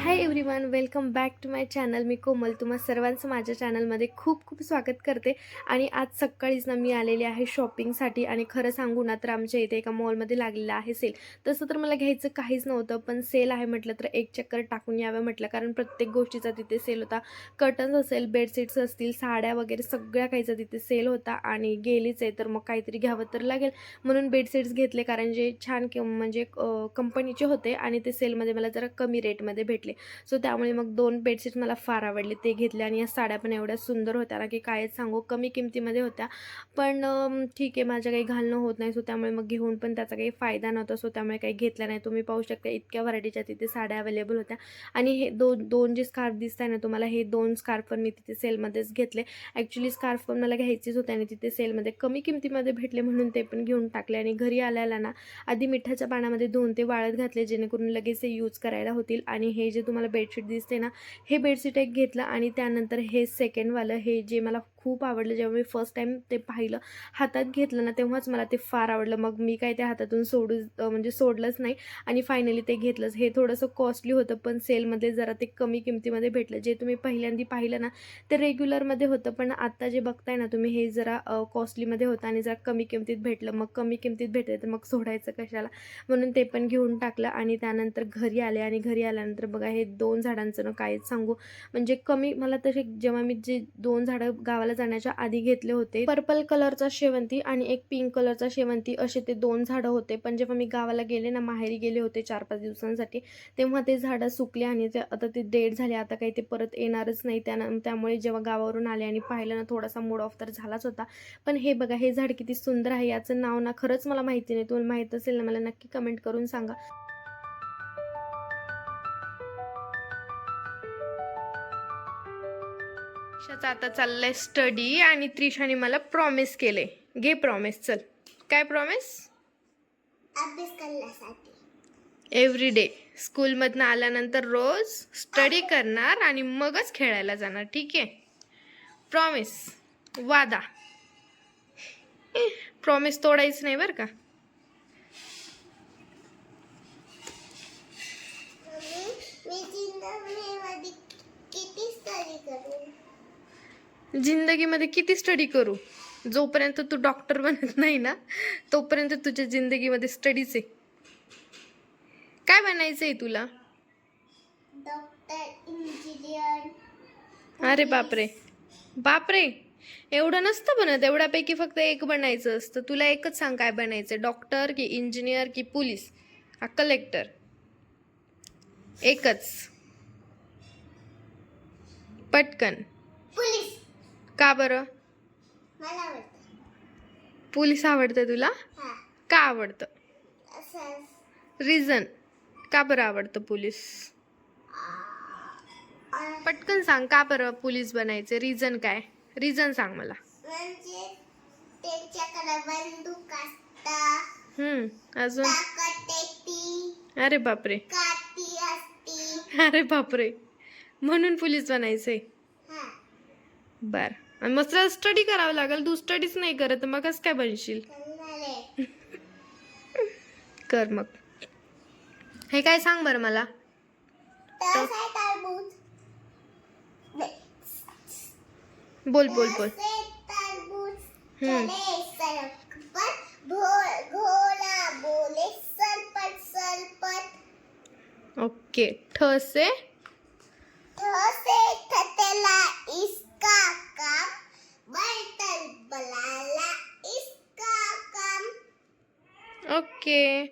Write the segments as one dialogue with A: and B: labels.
A: Hi everyone welcome back to my channel मी कोमल. तुम्हा सर्वांचं माझ्या चॅनलमध्ये खूप खूप स्वागत करते. आणि आज सकाळीच ना मी आलेली आहे शॉपिंगसाठी आणि खरं सांगू ना तर आमच्या इथे एका मॉलमध्ये लागलेला आहे सेल तसं तर मला घ्यायचं काहीच नव्हतं पण सेल आहे म्हटलं तर एक चक्कर टाकून यावं म्हटलं. कारण प्रत्येक गोष्टीचा तिथे सेल होता. कर्टन्स असेल बेडशीट्स असतील साड्या वगैरे सगळ्या काहीचा तिथे सेल होता. आणि गेलीच आहे तर मग काहीतरी घ्यावं तर लागेल. म्हणून बेडशीट्स घेतले कारण जे छान म्हणजे कंपनीचे होते. आणि ते सेलमध्ये मला जरा कमी रेटमध्ये भेटले. सो त्यामुळे मग दोन बेडशीट मला फार आवडले. ते घेतले आणि या साड्या पण एवढ्या सुंदर होत्या ना की कायच सांगू कमी किमतीमध्ये होत्या. पण ठीक आहे माझ्या काही घालणं होत नाही. सो त्यामुळे मग घेऊन पण त्याचा काही फायदा नव्हता. सो त्यामुळे काही घेतला नाही. तुम्ही पाहू शकता इतक्या व्हरायटीच्या तिथे साड्या अवेलेबल होत्या. आणि हे दोन दोन जे स्कार्फ दिसत आहे ना तुम्हाला हे दोन स्कार्फ पण मी तिथे सेलमध्येच घेतले. ॲक्च्युली स्कार्फ पण मला घ्यायचीच होते आणि तिथे सेलमध्ये कमी किमतीमध्ये भेटले म्हणून ते पण घेऊन टाकले. आणि घरी आल्याला ना आधी मिठाच्या पाण्यामध्ये धुवून ते वाळत घातले जेणेकरून लगेच ते यूज करायला होतील. आणि हे जे तुम्हाला बेडशीट दिसते ना हे बेडशीट एक घेतलं आणि त्यानंतर हे सेकंडवालं हे जे मला खूप आवडलं जेव्हा मी फर्स्ट टाईम ते पाहिलं हातात घेतलं ना तेव्हाच मला ते फार आवडलं. मग मी काय त्या हातातून सोडू म्हणजे सोडलंच नाही आणि फायनली ते घेतलंच. हे थोडंसं कॉस्टली होतं पण सेलमध्ये जरा ते कमी किमतीमध्ये भेटलं. जे तुम्ही पहिल्यांदा पाहिलं ना ते रेग्युलरमध्ये होतं पण आत्ता जे बघताय ना तुम्ही हे जरा कॉस्टलीमध्ये होतं आणि जरा कमी किमतीत भेटलं. मग कमी किमतीत भेटले तर मग सोडायचं कशाला? म्हणून ते पण घेऊन टाकलं आणि त्यानंतर घरी आले आणि घरी आल्यानंतर बघा हे दोन झाडांचं ना काहीच सांगू? म्हणजे कमी मला तसे जेव्हा मी जे दोन झाडं गावाला जाण्याच्या आधी घेतले होते पर्पल कलरचा शेवंती आणि एक पिंक कलरचा शेवंती असे ते दोन झाडं होते. पण जेव्हा मी गावाला गेले ना माहेरी गेले होते चार पाच दिवसांसाठी तेव्हा ते झाडं सुकले आणि ते आता ते डेड झाले. आता काही ते परत येणारच नाही. त्या त्यामुळे जेव्हा गावावरून आले आणि पाहिलं ना थोडासा मूड ऑफ तर झालाच होता. पण हे बघा हे झाड किती सुंदर आहे. याचं नाव ना खरंच मला माहिती नाही. तुम्हाला माहीत असेल ना मला नक्की कमेंट करून सांगा. त्रिशाचा आता चाललाय स्टडी आणि त्रिशाने मला प्रॉमिस केले. घे प्रॉमिस चल. काय प्रॉमिस एव्हरी डे स्कूलमधनं आल्यानंतर रोज स्टडी करणार आणि मगच खेळायला जाणार ठीक आहे? प्रॉमिस वादा. प्रॉमिस तोडायचं नाही बरं का?
B: किती स्टडी करू?
A: जिंदगीमध्ये किती स्टडी करू? जोपर्यंत तू डॉक्टर बनत नाही ना तोपर्यंत तुझ्या जिंदगीमध्ये स्टडीच आहे. काय बनायचं आहे तुला?
B: डॉक्टर इंजिनियर
A: अरे बापरे. बापरे. एवढं नसतं बनत. एवढ्यापैकी फक्त एक बनायचं असतं. तुला एकच सांग काय बनायचं डॉक्टर की इंजिनियर की पोलीस हा कलेक्टर एकच. पटकन.
B: पोलीस
A: का बरं?
B: मला आवडतं.
A: पोलीस आवडतं तुला?
B: हा.
A: का आवडतं?
B: असं
A: रिझन का बरं आवडतं पोलीस? पटकन सांग का बरं पोलीस बनायचं? रिझन काय? रिझन सांग मला.
B: म्हणजे त्यांच्याकडे बंदूक असता.
A: हम्म अजून?
B: ताकद येते
A: अरे बापरे.
B: असती.
A: अरे बापरे. म्हणून पोलीस बनायचंय.
B: हा.
A: बर. आणि मग स्टडी करावं लागेल. तू स्टडीच नाही करत मग कसं काय बनशील? कर मग. हे काय सांग बरं मला?
B: बोल
A: बोल बोल. बोल
B: तसे तरबूज
A: हम्म.
B: चले सड़क पर भो- घोड़ा बोले सरपट सरपट
A: ओके ठसे
B: ठोसे थतेला इसका काम बर्तन बलाला इसका काम
A: ओके.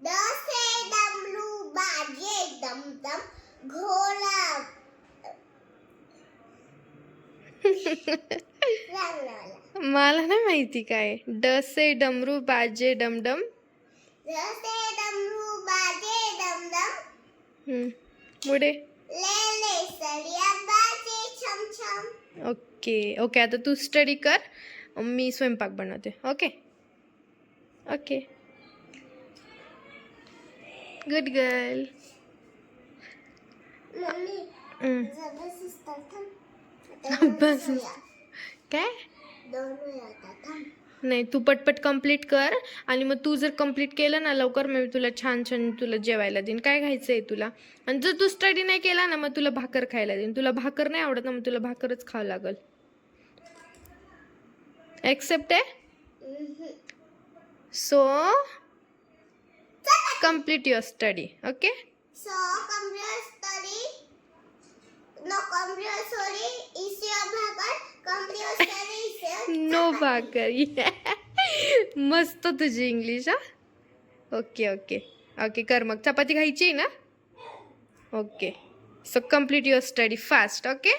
B: दसे डमरू बाजे दम दम घोड़ा
A: मला नाही माहिती काय. डसे डमरू बाजे डमडम
B: दसे डमरू बाजे
A: हम्म. पुढे.
B: ले ले सरिया बाजे छम छम.
A: Okay okay. आता तू स्टडी कर. मी स्वयंपाक बनवते. ओके? ओके. गुड गर्ल
B: अभ्यास
A: काय? नाही तू पटपट कंप्लीट कर आणि मग तू जर कंप्लीट केलं ना लवकर मग मी तुला छान छान तुला जेवायला देईन. काय खायचं आहे तुला? आणि जर तू स्टडी नाही केला ना मग तुला भाकर खायला देईन. तुला भाकर नाही आवडत ना मग तुला भाकरच खावं लागल. ॲक्सेप्ट आहे? So complete your study okay
B: So, computer study. No, computer study is your bhagar. Computer study is your
A: no भाकर मस्त तुझी इंग्लिश हा? ओके ओके ओके कर मग. चपाती खायची आहे ना? Okay so complete your study fast okay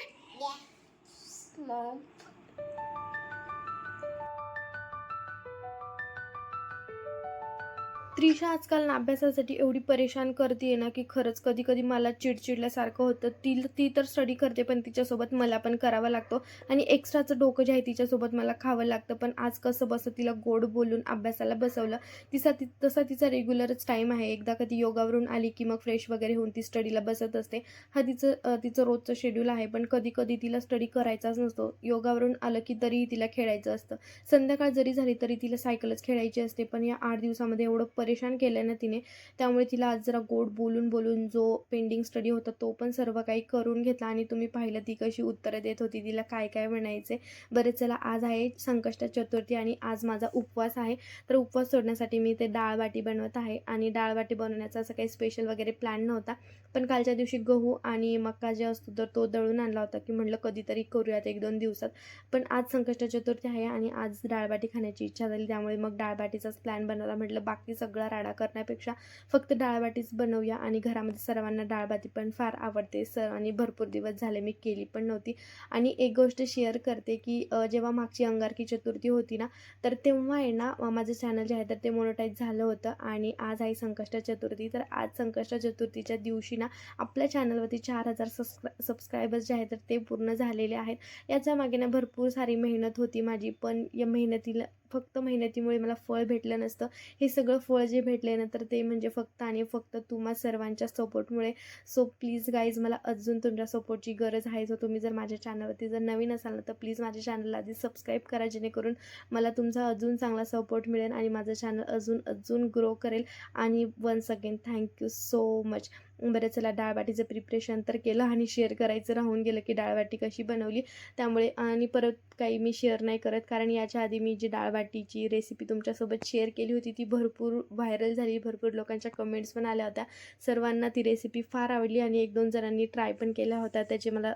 A: Trisha आजकाल ना अभ्यासासाठी एवढी परेशान करते ना की खरंच कधी कधी मला चिडचिडल्यासारखं होतं. ती ती तर स्टडी करते पण तिच्यासोबत मला पण करावा लागतो. आणि एक्स्ट्राचं डोकं जे आहे तिच्यासोबत मला खावं लागतं. पण आज कसं बसं तिला गोड बोलून अभ्यासाला बसवलं. तिचा ती तसा तिचा रेग्युलरच टाईम आहे. एकदा कधी योगावरून आली की मग फ्रेश वगैरे होऊन ती स्टडीला बसत असते. हा तिचं तिचं रोजचं शेड्यूल आहे पण कधी कधी तिला स्टडी करायचाच नसतो. योगावरून आलं की तरीही तिला खेळायचं असतं. संध्याकाळ जरी झाली तरी तिला सायकलच खेळायची असते. पण या आठ दिवसामध्ये एवढं परे परेशान केलं ना तिने. त्यामुळे तिला आज जरा गोड बोलून बोलून जो पेंडिंग स्टडी होता तो पण सर्व काही करून घेतला आणि तुम्ही पाहिलं ती कशी उत्तरं देत होती तिला काय काय म्हणायचे बरं चला आज आहे संकष्ट चतुर्थी आणि आज माझा उपवास आहे. तर उपवास सोडण्यासाठी मी ते डाळवाटी बनवत आहे आणि डाळवाटी बनवण्याचा असं काही स्पेशल वगैरे प्लॅन नव्हता. पण कालच्या दिवशी गहू आणि मका जे असतो तर तो दळून आणला होता की म्हटलं कधीतरी करूयात एक दोन दिवसात. पण आज संकष्ट चतुर्थी आहे आणि आज डाळबाटी खाण्याची इच्छा झाली त्यामुळे मग डाळबाटीचाच प्लॅन बनवला. म्हटलं बाकी सगळा राडा करण्यापेक्षा फक्त डाळबाटीच बनवूया आणि घरामध्ये सर्वांना डाळबाटी पण फार आवडते. सर आणि भरपूर दिवस झाले मी केली पण नव्हती. आणि एक गोष्ट शेअर करते की जेव्हा मागची अंगारकी चतुर्थी होती ना तर तेव्हा आहे ना माझं चॅनल जे आहे तर ते मोनोटाईज झालं होतं. आणि आज आहे संकष्ट चतुर्थी तर आज संकष्ट चतुर्थीच्या दिवशी ना आपल्या चॅनलवरती चार हजार सबस्क्रा सबस्क्रायबर्स जे आहेत तर ते पूर्ण झालेले आहेत. याच्या मागे ना भरपूर सारी मेहनत होती माझी पण या मेहनतीला फक्त मेहनतीमुळे मला फळ भेटलं नसतं. हे सगळं फळ जे भेटले ना तर ते म्हणजे फक्त आणि फक्त तुम्हा सर्वांच्या सपोर्टमुळे. सो प्लीज गाईज मला अजून तुमच्या सपोर्टची गरज आहे. सो तुम्ही जर माझ्या चॅनलवरती जर नवीन असाल ना तर प्लीज माझ्या चॅनलला आधी सबस्क्राईब करा जेणेकरून मला तुमचा अजून चांगला सपोर्ट मिळेल आणि माझं चॅनल अजून अजून ग्रो करेल. आणि once again thank you so much बरं चला डाळबाटीचं प्रिपरेशन तर केलं आणि शेअर करायचं. राहून गेलं की डाळबाटी कशी बनवली. त्यामुळे आणि परत काही मी शेअर नाही करत कारण याच्या आधी मी जी बाटीची रेसिपी तुमच्यासोबत शेअर केली होती ती भरपूर व्हायरल झाली भरपूर लोकांच्या कमेंट्स पण आल्या होत्या. सर्वांना ती रेसिपी फार आवडली आणि एक दोन जणांनी ट्राय पण केल्या होत्या त्याचे मला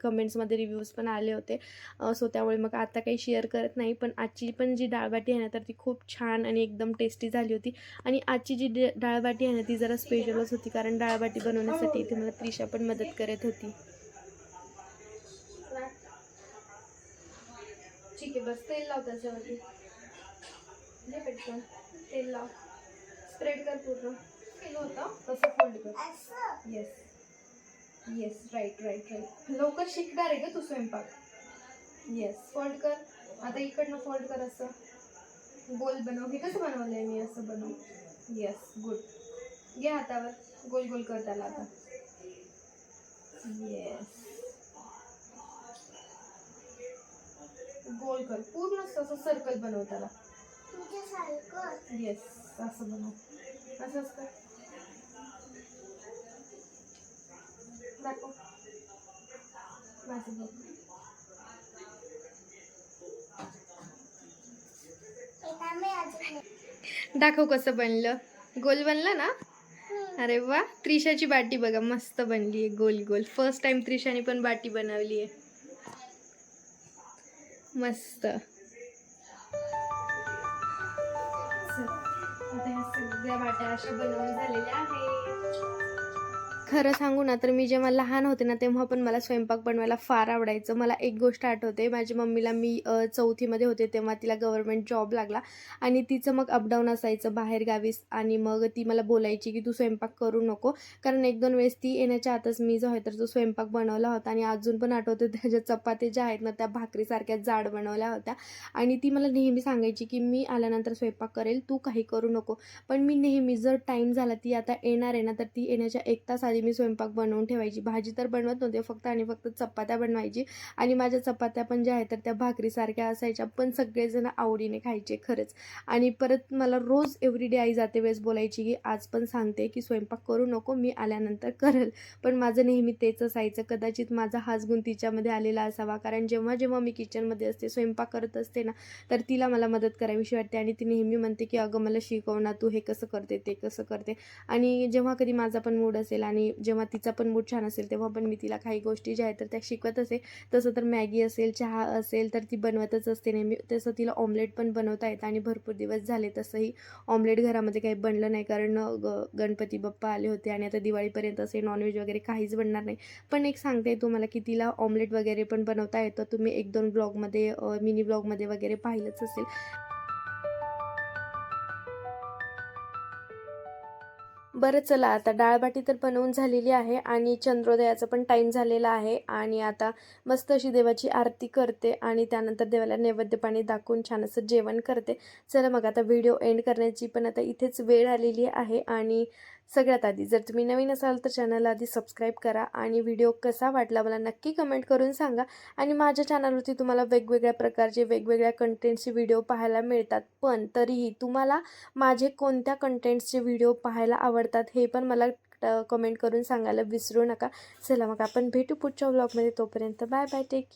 A: कमेंट्समध्ये रिव्ह्यूज पण आले होते. सो त्यामुळे मग आता काही शेअर करत नाही पण आजची पण जी डाळबाटी आहे ना तर ती खूप छान आणि एकदम टेस्टी झाली होती. आणि आजची जी डाळबाटी आहे ना ती जरा स्पेशलच होती कारण डाळबाटी बनवण्यासाठी इथे मला त्रिशा पण मदत करत होती. ठीक आहे बस तेल लाव त्याच्यावरती पटकन तेल लाव स्प्रेड कर पूर्ण केलं होतं? तसं फोल्ड कर।
B: असं
A: yes yes right right right लवकर शिकणार आहे का तू स्वयंपाक येस फोल्ड कर। आता इकडनं फोल्ड कर असं गोल बनव हे कसं बनवलंय मी असं बनव येस गुड घे हातावर गोल गोल कर त्याला आता येस गोल कर. पूर्ण असं सर्कल बनव त्याला. येस असं बनव. असंच कर दाखव. माझं बघ. दाखव कसं बनलं. गोल बनलं ना? अरे वा. त्रिशाची बाटी बघा मस्त बनली आहे. गोल गोल. फर्स्ट टाइम त्रिशाने पण बाटी बनवली आहे. मस्त. आता ह्या सगळ्या बाट्या अशा बनवून झालेल्या आहेत. खरं सांगू ना तर मी जेव्हा लहान होते ना तेव्हा पण मला स्वयंपाक बनवायला फार आवडायचं. मला एक गोष्ट आठवते माझ्या मम्मीला मी चौथीमध्ये होते तेव्हा तिला गव्हर्मेंट जॉब लागला आणि तिचं मग अपडाऊन असायचं बाहेर गावीस आणि मग ती मला बोलायची की तू स्वयंपाक करू नको. कारण एक दोन वेळेस ती येण्याच्या आतच मी जो आहे तर तो स्वयंपाक बनवला होता आणि अजून पण आठवते त्याच्या चपात्या ज्या आहेत ना त्या भाकरीसारख्या जाड बनवल्या होत्या. आणि ती मला नेहमी सांगायची की मी आल्यानंतर स्वयंपाक करेल तू काही करू नको. पण मी नेहमी जर टाईम झाला ती आता येणार आहे ना तर ती येण्याच्या एक तास आधी आधी मी स्वयंपाक बनवून ठेवायची. भाजी तर बनवत नव्हते फक्त आणि फक्त चपात्या बनवायची. आणि माझ्या चपात्या पण ज्या आहेत तर त्या भाकरीसारख्या असायच्या. पण सगळेजण आवडीने खायचे खरंच. आणि परत मला रोज एव्हरीडे आई जाते वेळेस बोलायची की आज पण सांगते की स्वयंपाक करू नको मी आल्यानंतर करेल. पण माझं नेहमी तेच असायचं. कदाचित माझा हाच गुण तिच्यामध्ये आलेला असावा. कारण जेव्हा जेव्हा मी किचनमध्ये असते स्वयंपाक करत असते ना तर तिला मला मदत करावीशी वाटते. आणि ती नेहमी म्हणते की अगं मला शिकव ना तू हे कसं करते ते कसं करते. आणि जेव्हा कधी माझा पण मूड असेल आणि जेव्हा तिचा पण मूड छान असेल तेव्हा पण मी तिला काही गोष्टी ज्या आहेत तर त्या शिकवत असे. तसं तर मॅगी असेल चहा असेल तर ती बनवतच असते. नेहमी तसं तिला ऑमलेट पण बनवता येतं आणि भरपूर दिवस झाले तसंही ऑमलेट घरामध्ये काही बनलं नाही. कारण ग गणपती बाप्पा आले होते आणि आता दिवाळीपर्यंत असे नॉनव्हेज वगैरे काहीच बनणार नाही. पण एक सांगते तुम्हाला की तिला ऑमलेट वगैरे पण बनवता येतं. तुम्ही एक दोन ब्लॉगमध्ये मिनी ब्लॉगमध्ये वगैरे पाहिलंच असेल. बरं चला. आता डाळबाटी तर बनवून झालेली आहे आणि चंद्रोदयाचा पण टाईम झालेला आहे आणि आता मस्त अशी देवाची आरती करते आणि त्यानंतर देवाला नैवेद्य पाणी दाखवून छान असं जेवण करते. चला मग आता व्हिडिओ एंड करण्याची पण आता इथेच वेळ आलेली आहे आणि सगळ्यात आधी जर तुम्ही नवीन असाल तर चॅनलला आधी सबस्क्राईब करा आणि व्हिडिओ कसा वाटला मला नक्की कमेंट करून सांगा आणि माझ्या चॅनलवरती तुम्हाला वेगवेगळ्या प्रकारचे वेगवेगळ्या कंटेंट्सचे व्हिडिओ पाहायला मिळतात. पण तरीही तुम्हाला माझे कोणत्या कंटेंट्सचे व्हिडिओ पाहायला आवडतात हे पण मला कमेंट करून सांगायला विसरू नका. चला मग आपण भेटू पुढच्या व्लॉगमध्ये तोपर्यंत. Bye bye take